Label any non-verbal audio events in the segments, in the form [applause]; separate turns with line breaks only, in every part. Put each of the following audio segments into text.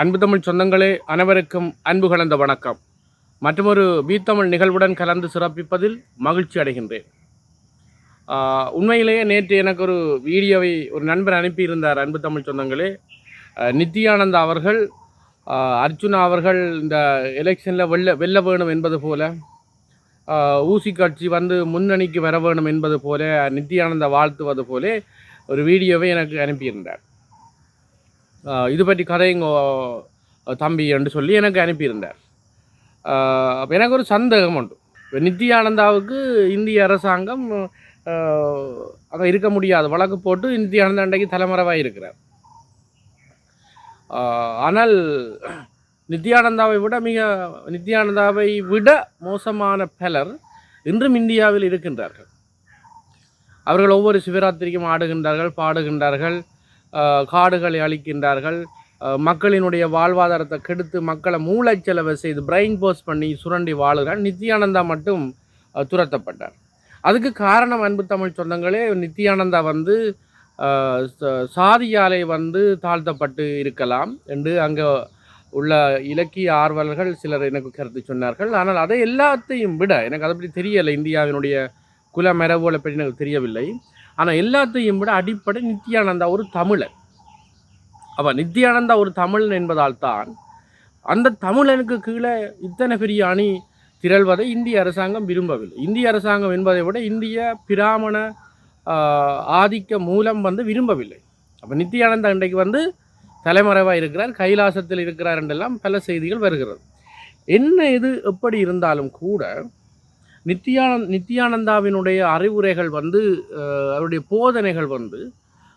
அன்பு தமிழ் சொந்தங்களே அனைவருக்கும் அன்பு கலந்த வணக்கம். மற்றொரு தமிழ் நிகழ்வுடன் கலந்து சிறப்பிப்பதில் மகிழ்ச்சி அடைகின்றேன். உண்மையிலேயே நேற்று எனக்கு ஒரு வீடியோவை ஒரு நண்பர் அனுப்பியிருந்தார் அன்பு தமிழ் சொந்தங்களே. நித்யானந்தா அவர்கள் அர்ஜுனா அவர்கள் இந்த எலெக்ஷனில் வெல்ல வெல்ல வேணும் என்பது போல ஊசி கட்சி வந்து முன்னணிக்கு வர வேணும் என்பது போல நித்யானந்தா வாழ்த்துவது போல ஒரு வீடியோவை எனக்கு அனுப்பியிருந்தார். இது பற்றி கதைங்க தம்பி என்று சொல்லி எனக்கு அனுப்பியிருந்தார். அப்போ எனக்கு ஒரு சந்தேகம் உண்டு. இப்போ நித்யானந்தாவுக்கு இந்திய அரசாங்கம் அங்கே இருக்க முடியாது. வழக்கு போட்டு நித்யானந்தா அன்றைக்கு தலைமறைவாக இருக்கிறார். ஆனால் நித்யானந்தாவை விட மிக நித்யானந்தாவை விட மோசமான பலர் இன்றும் இந்தியாவில் இருக்கின்றார்கள். அவர்கள் ஒவ்வொரு சிவராத்திரிக்கும் ஆடுகின்றார்கள் பாடுகின்றார்கள். காடுகளை அழிக்கின்றார்கள். மக்களினுடைய வாழ்வாதாரத்தை கெடுத்து மக்களை மூளைச்செலவை செய்து பிரெயின் போஸ் பண்ணி சுரண்டி வாழுகிறார். நித்யானந்தா மட்டும் துரத்தப்பட்டார். அதுக்கு காரணம் அன்பு தமிழ் சொந்தங்களே நித்யானந்தா வந்து சாதியாலை சாதியாலே வந்து தாழ்த்தப்பட்டு இருக்கலாம் என்று அங்கே உள்ள இலக்கிய ஆர்வலர்கள் சிலர் எனக்கு கருத்து சொன்னார்கள். ஆனால் அதை எல்லாத்தையும் விட எனக்கு அதை பற்றி தெரியலை இந்தியாவினுடைய குல மரபுகளை பற்றி எனக்கு தெரியவில்லை. ஆனால் எல்லாத்தையும் விட அடிப்படை நித்யானந்தா ஒரு தமிழன். அப்போ நித்யானந்தா ஒரு தமிழன் என்பதால் தான் அந்த தமிழனுக்கு கீழே இத்தனை பெரிய அணி திரள்வதை இந்திய அரசாங்கம் விரும்பவில்லை. இந்திய அரசாங்கம் என்பதை விட இந்திய பிராமண ஆதிக்க மூலம் வந்து விரும்பவில்லை. அப்போ நித்யானந்தா இன்றைக்கு வந்து தலைமறைவாக இருக்கிறார் கைலாசத்தில் இருக்கிறார் என்றெல்லாம் பல செய்திகள் வருகிறது. என்ன இது? எப்படி இருந்தாலும் கூட நித்தியானந்த் நித்தியானந்தாவினுடைய அறிவுரைகள் வந்து அவருடைய போதனைகள் வந்து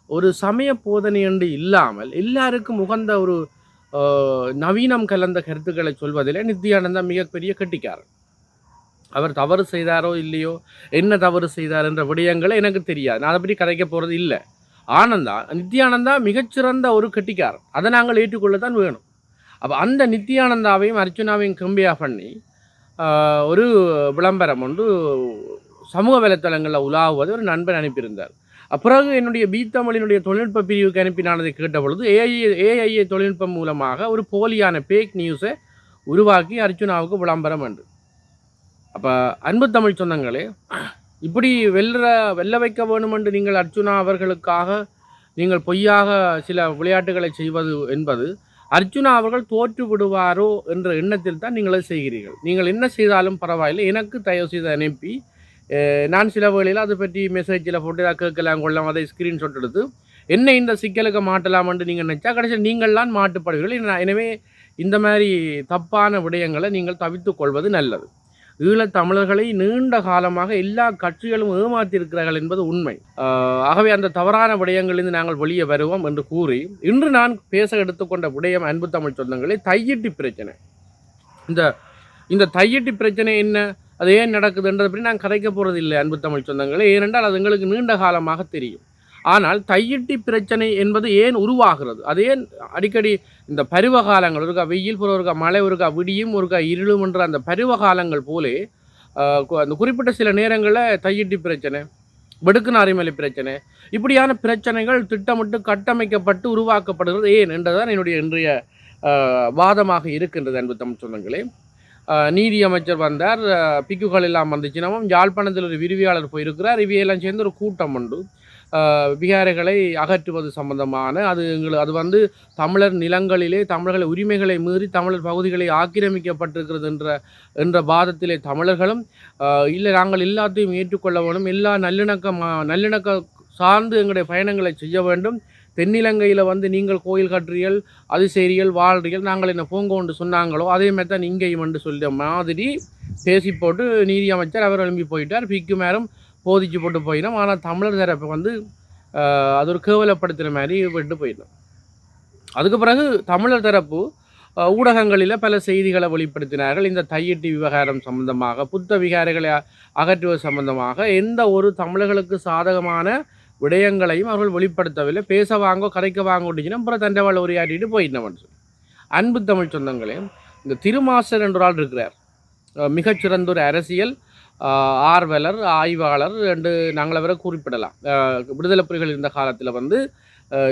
ஒரு சமய போதனை என்று இல்லாமல் எல்லாருக்கும் உகந்த ஒரு நவீனம் கலந்த கருத்துக்களை சொல்வதிலே நித்தியானந்தா மிகப்பெரிய கட்டிக்காரர் அவர் தவறு செய்தாரோ இல்லையோ என்ன தவறு செய்தார் என்ற விடயங்களை எனக்கு தெரியாது. நான் அதை பற்றி கதைக்க போகிறது இல்லை. ஆனந்தா நித்தியானந்தா மிகச்சிறந்த ஒரு கெட்டிக்காரர் அதை நாங்கள் ஏற்றுக்கொள்ள தான் வேணும். அப்போ அந்த நித்தியானந்தாவையும் அர்ச்சுனாவையும் கம்பியாக பண்ணி ஒரு விளம்பரம் ஒன்று சமூக வலைத்தளங்களில் உலாவுவது ஒரு நண்பன் அனுப்பியிருந்தார். அப்பிறகு என்னுடைய பி தொழில்நுட்ப பிரிவுக்கு அனுப்பி நான் அதை கேட்ட பொழுது ஏஐ ஏஐஏ தொழில்நுட்பம் மூலமாக ஒரு போலியான பேக் நியூஸை உருவாக்கி அர்ச்சுனாவுக்கு விளம்பரம் என்று. அப்போ அன்பு தமிழ் சொந்தங்களே இப்படி வெல்ற வெல்ல வைக்க வேணும் என்று நீங்கள் அர்ச்சுனா அவர்களுக்காக நீங்கள் பொய்யாக சில விளையாட்டுகளை செய்வது என்பது அர்ஜுனா அவர்கள் தோற்று விடுவாரோ என்ற எண்ணத்தில் தான் நீங்கள் செய்கிறீர்கள். நீங்கள் என்ன செய்தாலும் பரவாயில்லை. எனக்கு தயவு செய்து அனுப்பி நான் சில வேளையில் அதை பற்றி மெசேஜில் போட்டு கேட்கலாம் கொள்ளலாம் அதை ஸ்க்ரீன்ஷாட் எடுத்து என்ன இந்த சிக்கலுக்கு மாட்டலாம் என்று நீங்கள் நினச்சா கடைசியில் நீங்கள்லாம் மாட்டுப்படுவீர்கள் எனவே இந்த மாதிரி தப்பான விடயங்களை நீங்கள் தவித்து கொள்வது நல்லது. ஈழத் தமிழர்களை நீண்ட காலமாக எல்லா கட்சிகளும் ஏமாற்றியிருக்கிறார்கள் என்பது உண்மை. ஆகவே அந்த தவறான விடயங்களிலிருந்து நாங்கள் வெளியே வருவோம் என்று கூறி இன்று நான் பேச எடுத்துக்கொண்ட விடயம் அன்பு தமிழ் சொந்தங்களே தையிட்டி பிரச்சனை. இந்த இந்த தையிட்டி பிரச்சனை என்ன? அது ஏன் நடக்குதுன்றதை பற்றி நான் கதைக்க போகிறது இல்லை அன்பு தமிழ் சொந்தங்களே. ஏனென்றால் அது எங்களுக்கு நீண்ட காலமாக தெரியும். ஆனால் தையிட்டி பிரச்சனை என்பது ஏன் உருவாகிறது? அது ஏன் அடிக்கடி இந்த பருவ காலங்கள் ஒருக்கா வெயில் புற ஒருக்கா மழை ஒருக்கா விடியும் ஒருக்கா இருளும் என்ற அந்த பருவ காலங்கள் போலே அந்த குறிப்பிட்ட சில நேரங்களில் தையிட்டி பிரச்சனை வெடுக்கு நாரிமலை பிரச்சனை இப்படியான பிரச்சனைகள் திட்டமிட்டு கட்டமைக்கப்பட்டு உருவாக்கப்படுகிறது. ஏன் என்றுதான் என்னுடைய இன்றைய வாதமாக இருக்கின்றது அன்பு தமிழ் சொந்தங்களே. நீதி அமைச்சர் வந்தார். பிக்குகள் எல்லாம் வந்துச்சுனாவும் யாழ்ப்பாணத்தில் ஒரு விரிவியாளர் போயிருக்கிறார். இவையெல்லாம் சேர்ந்து ஒரு கூட்டம் உண்டு. விகாரைகளை அகற்றுவது சம்பந்தமான அது எங்களுக்கு அது வந்து தமிழர் நிலங்களிலே தமிழர்கள் உரிமைகளை மீறி தமிழர் பகுதிகளை ஆக்கிரமிக்கப்பட்டிருக்கிறது என்ற என்ற பாதத்திலே தமிழர்களும் இல்லை நாங்கள் எல்லாத்தையும் ஏற்றுக்கொள்ள வேண்டும். எல்லா நல்லிணக்கம் நல்லிணக்க சார்ந்து எங்களுடைய பயணங்களை செய்ய வேண்டும். தென்னிலங்கையில் வந்து நீங்கள் கோயில் கட்டுறீர்கள் அது செய்றீர்கள் வாழ்றீர்கள் நாங்கள் என்ன பூங்கோண்டு சொன்னாங்களோ அதே மாதிரி தான் இங்கேயும் என்று சொல்லிய மாதிரி பேசி போட்டு நீதி அமைச்சர் அவர் எழும்பி போயிட்டார். பிக்கு மேலும் போதிச்சு போட்டு போயிடும் ஆனால் தமிழர் தரப்பை வந்து அது ஒரு கேவலப்படுத்துகிற மாதிரி விட்டு போயிடும் அதுக்கு பிறகு தமிழர் தரப்பு ஊடகங்களில் பல செய்திகளை வெளிப்படுத்தினார்கள். இந்த தையிட்டு விவகாரம் சம்பந்தமாக புத்த விகாரைகளை அகற்றுவது சம்பந்தமாக எந்த ஒரு தமிழர்களுக்கு சாதகமான விடயங்களையும் அவர்கள் வெளிப்படுத்தவில்லை. பேச வாங்கோ கதைக்க வாங்க அப்புறம் தண்டவாள உரையாடிட்டு போயிட்டவன் சொல்லி. அன்பு தமிழ் சொந்தங்களே இந்த திருமாசர் என்றால் ஆள் இருக்கிறார். மிகச்சிறந்த ஒரு அரசியல் ஆர்வலர் ஆய்வாளர் என்று நாங்கள் அவரை குறிப்பிடலாம். விடுதலை புலிகள் இருந்த காலத்தில் வந்து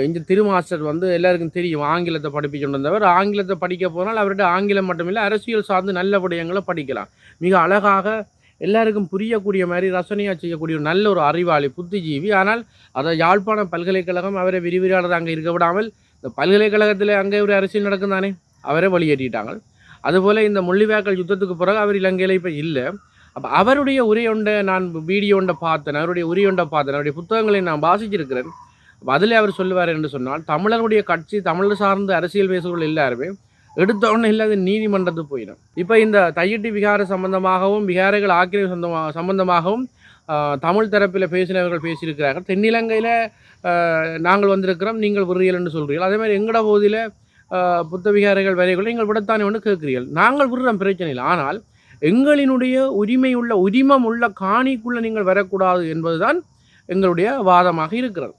இந்த திருமாஸ்டர் வந்து எல்லாருக்கும் தெரியும். ஆங்கிலத்தை படிப்பிச்சுட்டு வந்தவர் ஆங்கிலத்தை படிக்க போனால் அவர்கிட்ட ஆங்கிலம் மட்டுமில்லை அரசியல் சார்ந்து நல்ல விடயங்களை படிக்கலாம். மிக அழகாக எல்லாருக்கும் புரியக்கூடிய மாதிரி ரசனையாக செய்யக்கூடிய ஒரு நல்ல ஒரு அறிவாளி புத்திஜீவி. ஆனால் அதை யாழ்ப்பாண பல்கலைக்கழகம் அவரை விரிவிரியாளர் அங்கே இருக்க விடாமல் இந்த பல்கலைக்கழகத்தில் அங்கே ஒரு அரசியல் நடக்கும் தானே அவரை வெளியேற்றிட்டாங்க அதுபோல் இந்த முள்ளிவாய்க்கால் யுத்தத்துக்கு பிறகு அவர் இலங்கையில் இப்போ இல்லை. அப்போ அவருடைய உரையொண்டை நான் வீடியோண்டை பார்த்தேன் அவருடைய உரையொண்டை பார்த்தேன் அவருடைய புத்தகங்களை நான் வாசிச்சிருக்கிறேன். அதில் அவர் சொல்லுவார் என்று சொன்னால் தமிழருடைய கட்சி தமிழர் சார்ந்த அரசியல் பேசுகிறவர்கள் எல்லாருமே எடுத்தவொன்னே இல்லாத நீதிமன்றத்துக்கு போயிடும். இப்போ இந்த தையிட்டி விகார சம்பந்தமாகவும் விகாரைகள் ஆக்கிரமிப்பு சொந்தமாக சம்பந்தமாகவும் தமிழ் தரப்பில் பேசினவர்கள் பேசியிருக்கிறார்கள். தென்னிலங்கையில் நாங்கள் வந்திருக்கிறோம் நீங்கள் விடுறீர்கள் என்று சொல்கிறீர்கள் அதே மாதிரி எங்கட பகுதியில் புத்த விகாரைகள் வரைகளை நீங்கள் விடத்தானே ஒன்று கேட்கிறீர்கள். நாங்கள் விடுறோம் பிரச்சனை இல்லை. ஆனால் எங்களினுடைய உரிமையுள்ள உரிமம் உள்ள காணிக்குள்ளே நீங்கள் வரக்கூடாது என்பதுதான் எங்களுடைய வாதமாக இருக்கிறது.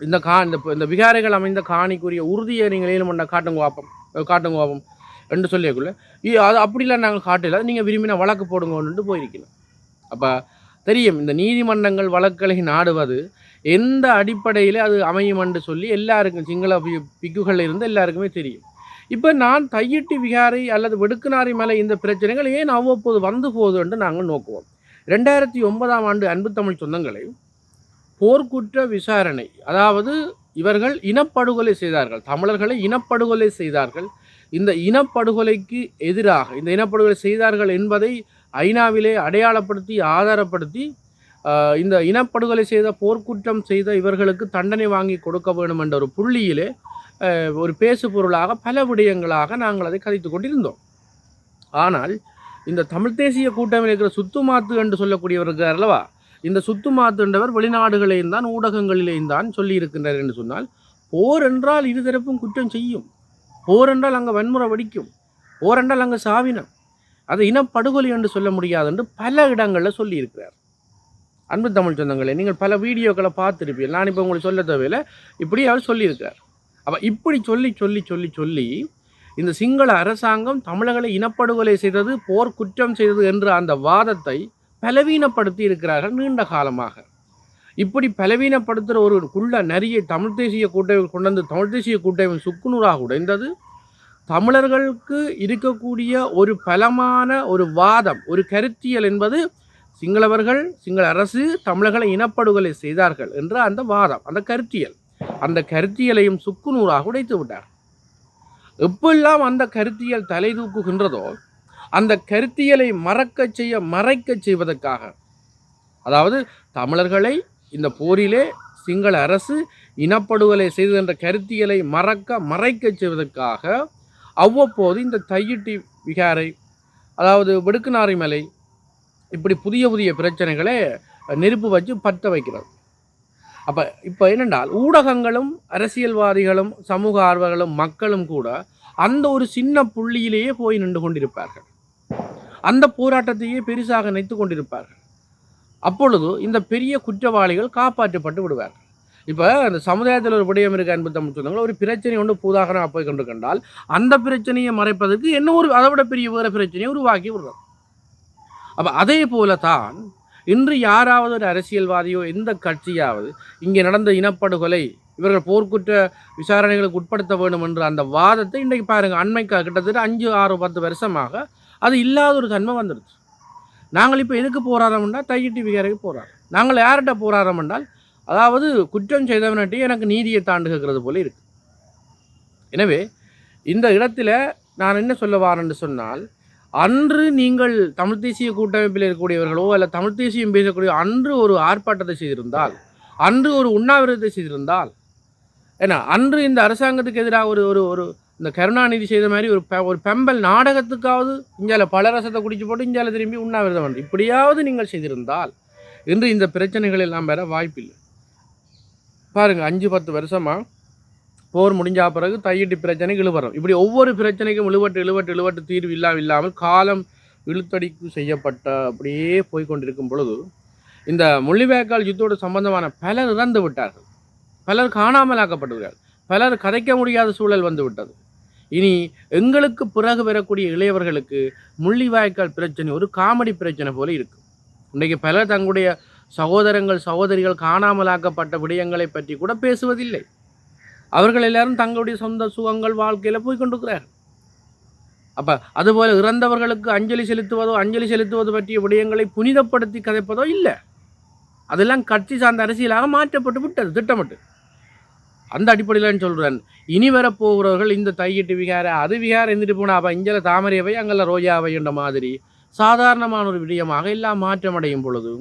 இந்த கா இந்த இந்த விகாரைகள் அமைந்த காணிக்குரிய உறுதியை நீங்கள் ஏழு மண்ட காட்டுங்க வாப்பம் காட்டுங்க வாப்பம் என்று சொல்லியக்குள்ள அது அப்படிலாம் நாங்கள் காட்டல நீங்கள் விரும்பின வழக்கு போடுங்கன்னுட்டு போயிருக்கணும் அப்போ தெரியும் இந்த நீதிமன்றங்கள் வழக்குகளை நாடுவது எந்த அடிப்படையில் அது அமையும் என்று சொல்லி எல்லாருக்கும் சிங்கள பி- பிக்குகளில் இருந்து எல்லாருக்குமே தெரியும். இப்போ நான் தையிட்டி விகாரை அல்லது வெடுக்குனாரி மலை இந்த பிரச்சனைகள் ஏன் அவ்வப்போது வந்து போகுது என்று நாங்கள் நோக்குவோம். ரெண்டாயிரத்தி ஒன்பதாம் ஆண்டு அன்பு தமிழ் சொந்தங்களை போர்க்குற்ற விசாரணை அதாவது இவர்கள் இனப்படுகொலை செய்தார்கள் தமிழர்களை இனப்படுகொலை செய்தார்கள். இந்த இனப்படுகொலைக்கு எதிராக இந்த இனப்படுகொலை செய்தார்கள் என்பதை ஐநாவிலே அடையாளப்படுத்தி ஆதாரப்படுத்தி இந்த இனப்படுகொலை செய்த போர்க்குற்றம் செய்த இவர்களுக்கு தண்டனை வாங்கி கொடுக்க வேண்டும் என்ற ஒரு புள்ளியிலே ஒரு பேசு பொருளாக பல விடயங்களாக நாங்கள் அதை கதைத்து கொண்டிருந்தோம். ஆனால் இந்த தமிழ் தேசிய கூட்டமைப்பில் இருக்கிற சுத்துமாத்து என்று சொல்லக்கூடியவர் இருக்கார் அல்லவா? இந்த சுத்துமாத்துன்றவர் வெளிநாடுகளையும் தான் ஊடகங்களிலேயும் தான் சொல்லியிருக்கின்றார் என்று சொன்னால் போர் என்றால் இருதரப்பும் குற்றம் செய்யும். போர் என்றால் அங்கே வன்முறை வெடிக்கும். போர் என்றால் அங்கே சாவினம். அது இனப்படுகொலை என்று சொல்ல முடியாது என்று பல இடங்களில் சொல்லியிருக்கிறார். அன்பு தமிழ் சொந்தங்களே நீங்கள் பல வீடியோக்களை பார்த்துருப்பீங்க நான் இப்போ உங்களுக்கு சொல்ல தேவையில்லை. இப்படி அவர் சொல்லியிருக்கிறார். அப்போ இப்படி சொல்லி சொல்லி சொல்லி சொல்லி இந்த சிங்கள அரசாங்கம் தமிழர்களை இனப்படுகொலை செய்தது போர் குற்றம் செய்தது என்ற அந்த வாதத்தை பலவீனப்படுத்தி இருக்கிறார்கள் நீண்ட காலமாக. இப்படி பலவீனப்படுத்துகிற ஒரு குள்ள நரியை தமிழ் தேசிய கூட்டமைப்பு கொண்டு வந்து தமிழ் தேசிய கூட்டமைப்பு சுக்குநூறாக உடைந்தது. தமிழர்களுக்கு இருக்கக்கூடிய ஒரு பலமான ஒரு வாதம் ஒரு கருத்தியல் என்பது சிங்களவர்கள் சிங்கள அரசு தமிழர்களை இனப்படுகொலை செய்தார்கள் என்ற அந்த வாதம் அந்த கருத்தியல். அந்த கருத்தியலையும் சுக்குநூறாக உடைத்து விட்டார். எப்பெல்லாம் அந்த கருத்தியல் தலை தூக்குகின்றதோ அந்த கருத்தியலை மறக்கச் செய்ய மறைக்கச் செய்வதற்காக அதாவது தமிழர்களை இந்த போரிலே சிங்கள அரசு இனப்படுகொலை செய்தது என்ற கருத்தியலை மறக்க மறைக்கச் செய்வதற்காக அவ்வப்போது இந்த தையிட்டி விகாரை அதாவது வெடுக்குநாரி மலை இப்படி புதிய புதிய பிரச்சனைகளை நெருப்பு வச்சு பற்ற வைக்கிறது. அப்போ இப்போ என்னென்றால் ஊடகங்களும் அரசியல்வாதிகளும் சமூக ஆர்வலர்களும் மக்களும் கூட அந்த ஒரு சின்ன புள்ளியிலேயே போய் நின்று கொண்டிருப்பார்கள். அந்த போராட்டத்தையே பெருசாக நினைத்து கொண்டிருப்பார்கள். அப்பொழுது இந்த பெரிய குற்றவாளிகள் காப்பாற்றப்பட்டு விடுவார்கள். இப்போ அந்த சமுதாயத்தில் ஒரு விடயம் இருக்க அன்பு தமிழ் சொந்தங்கள். ஒரு பிரச்சனை ஒன்று பூதாகரமாக போய் கொண்டு கண்டால் அந்த பிரச்சனையை மறைப்பதற்கு என்ன ஒரு அதை விட பெரிய வேறு பிரச்சனையை உருவாக்கி விடுறது. அப்போ அதே போல தான் இன்று யாராவது ஒரு அரசியல்வாதியோ எந்த கட்சியாவது இங்கே நடந்த இனப்படுகொலை இவர்கள் போர்க்குற்ற விசாரணைகளுக்கு உட்படுத்த வேண்டும் என்ற அந்த வாதத்தை இன்றைக்கு பாருங்கள் அண்மைக்கு கிட்டத்தட்ட அஞ்சு ஆறு பத்து வருஷமாக அது இல்லாத ஒரு தன்மை வந்துடுச்சு. நாங்கள் இப்போ எதுக்கு போராடம்னா தையிட்டி விகாரைக்கு போராடும் நாங்கள் யார்கிட்ட போராடம் என்றால் அதாவது குற்றம் செய்தவனிட்டே எனக்கு நீதியை தாண்டு கேட்கறது போல இருக்குது எனவே இந்த இடத்துல நான் என்ன சொல்ல வாரேன்னு சொன்னால் அன்று நீங்கள் தமிழ் தேசிய கூட்டமைப்பில் இருக்கக்கூடியவர்களோ அல்ல தமிழ் தேசியம் பேசக்கூடிய அன்று ஒரு ஆர்ப்பாட்டத்தை செய்திருந்தால் அன்று ஒரு உண்ணாவிரதத்தை செய்திருந்தால் ஏன்னா அன்று இந்த அரசாங்கத்துக்கு எதிராக ஒரு ஒரு ஒரு இந்த கருணாநிதி செய்த மாதிரி ஒரு பெ- ஒரு பெம்பல் நாடகத்துக்காவது இஞ்சால பல ரசத்தை குடிச்சு போட்டு இஞ்சால திரும்பி உண்ணாவிரதம் பண்ணு இப்படியாவது நீங்கள் செய்திருந்தால் இன்று இந்த பிரச்சனைகள் எல்லாம் பெற வாய்ப்பில்லை. பாருங்கள் அஞ்சு பத்து வருஷமா போர் முடிஞ்சா பிறகு தையிட்டு பிரச்சனைக்கு இழுவரும் இப்படி ஒவ்வொரு பிரச்சனைக்கும் இழுவட்டு இழுவட்டு இழுவட்டு தீர்வு இல்லாமல் இல்லாமல் காலம் இழுத்தடிக்கு செய்யப்பட்ட அப்படியே போய்கொண்டிருக்கும் பொழுது இந்த முள்ளிவாய்க்கால் யுத்தோடு சம்பந்தமான பலர் இறந்து விட்டார்கள். பலர் காணாமல் காணாமலாக்கப்பட்டுவிட்டார்கள் பலர் கதைக்க முடியாத சூழல் வந்து விட்டது. இனி எங்களுக்கு பிறகு வரக்கூடிய இளையவர்களுக்கு முள்ளிவாய்க்கால் பிரச்சனை ஒரு காமெடி பிரச்சனை போல இருக்கும் இன்றைக்கு பலர் தங்களுடைய சகோதரங்கள் சகோதரிகள் காணாமலாக்கப்பட்ட விடயங்களை பற்றி கூட பேசுவதில்லை. அவர்கள் எல்லாரும் தங்களுடைய சொந்த சுகங்கள் வாழ்க்கையில் போய் கொண்டிருக்கிறார்கள். அப்போ அதுபோல் இறந்தவர்களுக்கு அஞ்சலி செலுத்துவதோ அஞ்சலி செலுத்துவது பற்றிய விடயங்களை புனிதப்படுத்தி கதைப்பதோ இல்லை. அதெல்லாம் கட்சி சார்ந்த அரசியலாக மாற்றப்பட்டு விட்டது திட்டமிட்டு அந்த அடிப்படையில் சொல்கிறேன் இனி வரப்போகிறவர்கள் இந்த தையிட்டு விகார அது விகாரம் இருந்துட்டு போனால் அப்போ இஞ்சலை தாமரையவை அங்கெல்லாம் ரோஜாவை என்ற மாதிரி சாதாரணமான ஒரு விடயமாக எல்லாம் மாற்றமடையும் பொழுது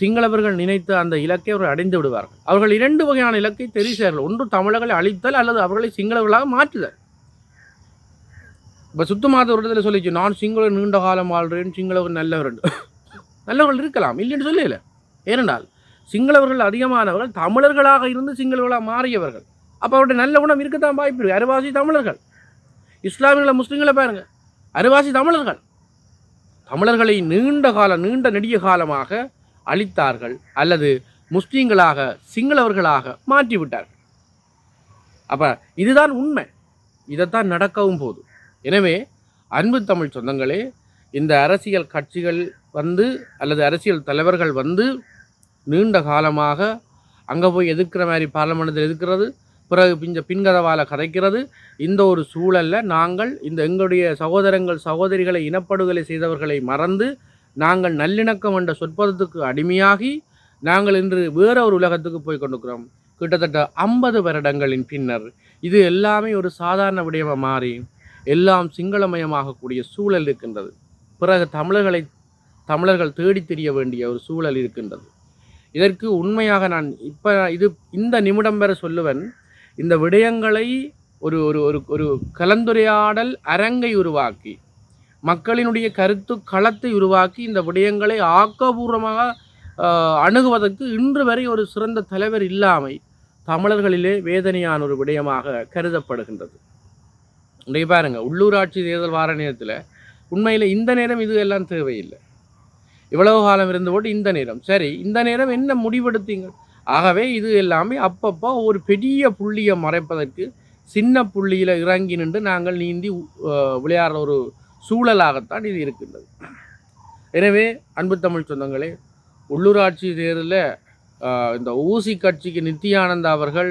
சிங்களவர்கள் நினைத்த அந்த இலக்கை அவர்கள் அடைந்து விடுவார்கள். அவர்கள் இரண்டு வகையான இலக்கை தெரிவித்தார்கள் ஒன்று தமிழர்களை அழித்தல் அல்லது அவர்களை சிங்களவர்களாக மாற்றுதல். இப்போ சுத்தமாத ஒரு இடத்துல சொல்லிச்சு நான் சிங்கள நீண்ட காலம் வாழ்கிறேன் சிங்களவர் நல்லவர் என்று. [laughs] நல்லவர்கள் இருக்கலாம் இல்லைன்னு சொல்லல ஏனென்றால் சிங்களவர்கள் அதிகமானவர்கள் தமிழர்களாக இருந்து சிங்களவர்களாக மாறியவர்கள். அப்போ அவருடைய நல்ல குணம் இருக்கத்தான் வாய்ப்பு இருக்குது அருவாசி தமிழர்கள். இஸ்லாமியர்களை முஸ்லீம்களை பாருங்கள் அருவாசி தமிழர்கள். தமிழர்களை நீண்ட காலம் நீண்ட நெடிய காலமாக அழித்தார்கள் அல்லது முஸ்லீம்களாக சிங்களவர்களாக மாற்றிவிட்டார்கள். அப்போ இதுதான் உண்மை. இதைத்தான் நடக்கவும் போது. எனவே அன்பு தமிழ் சொந்தங்களே இந்த அரசியல் கட்சிகள் வந்து அல்லது அரசியல் தலைவர்கள் வந்து நீண்ட காலமாக அங்கே போய் எதிர்க்கிற மாதிரி பாராளுமன்றத்தில் எதிர்க்கிறது பிறகு பிஞ்ச பின்கதவால் கதைக்கிறது. இந்த ஒரு சூழலில் நாங்கள் இந்த எங்களுடைய சகோதரங்கள் சகோதரிகளை இனப்படுகொலை செய்தவர்களை மறந்து நாங்கள் நல்லிணக்கம் என்ற சொற்பதத்துக்கு அடிமையாகி நாங்கள் இன்று வேற ஒரு உலகத்துக்கு போய் கொண்டிருக்கிறோம். கிட்டத்தட்ட ஐம்பது வருடங்களின் பின்னர் இது எல்லாமே ஒரு சாதாரண விடயமாக மாறி எல்லாம் சிங்களமயமாகக்கூடிய சூழல் இருக்கின்றது. பிறகு தமிழர்களை தமிழர்கள் தேடி தெரிய வேண்டிய ஒரு சூழல் இருக்கின்றது. இதற்கு உண்மையாக நான் இப்போ இது இந்த நிமிடம் வரை சொல்லுவேன். இந்த விடயங்களை ஒரு ஒரு ஒரு ஒரு கலந்துரையாடல் அரங்கை உருவாக்கி மக்களினுடைய கருத்து களத்தை உருவாக்கி இந்த விடயங்களை ஆக்கபூர்வமாக அணுகுவதற்கு இன்று வரை ஒரு சிறந்த தலைவர் இல்லாமை தமிழர்களிலே வேதனையான ஒரு விடயமாக கருதப்படுகின்றது. இன்றைக்கு பாருங்கள் உள்ளூராட்சி தேர்தல் வார நேரத்தில் உண்மையில் இந்த நேரம் இது எல்லாம் தேவையில்லை. இவ்வளவு காலம் இருந்து போட்டு இந்த நேரம். சரி இந்த நேரம் என்ன முடிவெடுத்தீங்க? ஆகவே இது எல்லாமே அப்பப்போ ஒரு பெரிய புள்ளியை மறைப்பதற்கு சின்ன புள்ளியில் இறங்கி நின்று நாங்கள் நீந்தி விளையாடுற ஒரு சூழலாகத்தான் இது இருக்கின்றது. எனவே அன்பு தமிழ் சொந்தங்களே உள்ளூராட்சி தேர்தலில் இந்த ஊசி கட்சிக்கு நித்யானந்தா அவர்கள்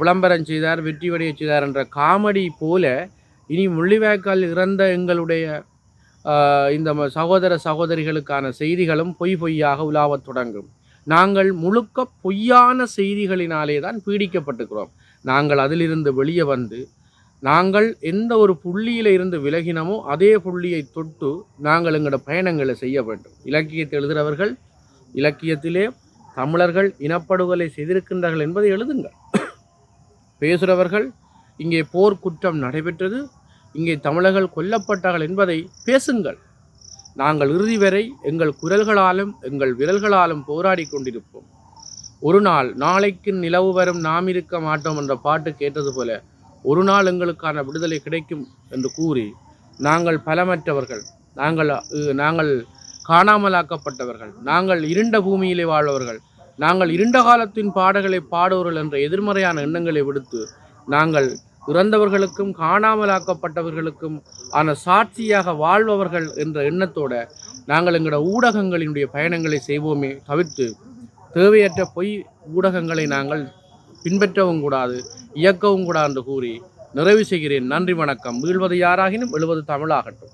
விளம்பரம் செய்தார் வெற்றி வடைய செய்தார் என்ற காமெடி போல இனி முள்ளிவாய்க்கால் இறந்த எங்களுடைய இந்த சகோதர சகோதரிகளுக்கான செய்திகளும் பொய் பொய்யாக உலாவத் தொடங்கும். நாங்கள் முழுக்க பொய்யான செய்திகளினாலே தான் பீடிக்கப்பட்டுக்கிறோம். நாங்கள் அதிலிருந்து வெளியே வந்து நாங்கள் எந்த ஒரு புள்ளியில் இருந்து விலகினமோ அதே புள்ளியை தொட்டு நாங்கள் எங்களோட பயணங்களை செய்ய வேண்டும். இலக்கியத்தை எழுதுகிறவர்கள் இலக்கியத்திலே தமிழர்கள் இனப்படுகொலை செய்திருக்கின்றார்கள் என்பதை எழுதுங்கள். பேசுகிறவர்கள் இங்கே போர் குற்றம் நடைபெற்றது இங்கே தமிழர்கள் கொல்லப்பட்டார்கள் என்பதை பேசுங்கள். நாங்கள் இறுதி வரை எங்கள் குரல்களாலும் எங்கள் விரல்களாலும் போராடி கொண்டிருப்போம். ஒரு நாள் நாளைக்கு நிலவு வரும் நாம் இருக்க மாட்டோம் என்ற பாட்டு கேட்டது போல ஒரு நாள் எங்களுக்கான விடுதலை கிடைக்கும் என்று கூறி நாங்கள் பலமற்றவர்கள். நாங்கள் நாங்கள் காணாமலாக்கப்பட்டவர்கள். நாங்கள் இருண்ட பூமியிலே வாழ்பவர்கள். நாங்கள் இருண்ட காலத்தின் பாடல்களை பாடுவர்கள் என்ற எதிர்மறையான எண்ணங்களை விடுத்து நாங்கள் இறந்தவர்களுக்கும் காணாமலாக்கப்பட்டவர்களுக்கும் ஆன சாட்சியாக வாழ்பவர்கள் என்ற எண்ணத்தோட நாங்கள் எங்களோட ஊடகங்களினுடைய பயணங்களை செய்வோமே தவிர்த்து தேவையற்ற பொய் ஊடகங்களை நாங்கள் பின்பற்றவும் கூடாது இயக்கவும் கூடாது என்று கூறி நிறைவு செய்கிறேன். நன்றி வணக்கம். வீழ்வது யாராகினும் எழுவது தமிழாகட்டும்.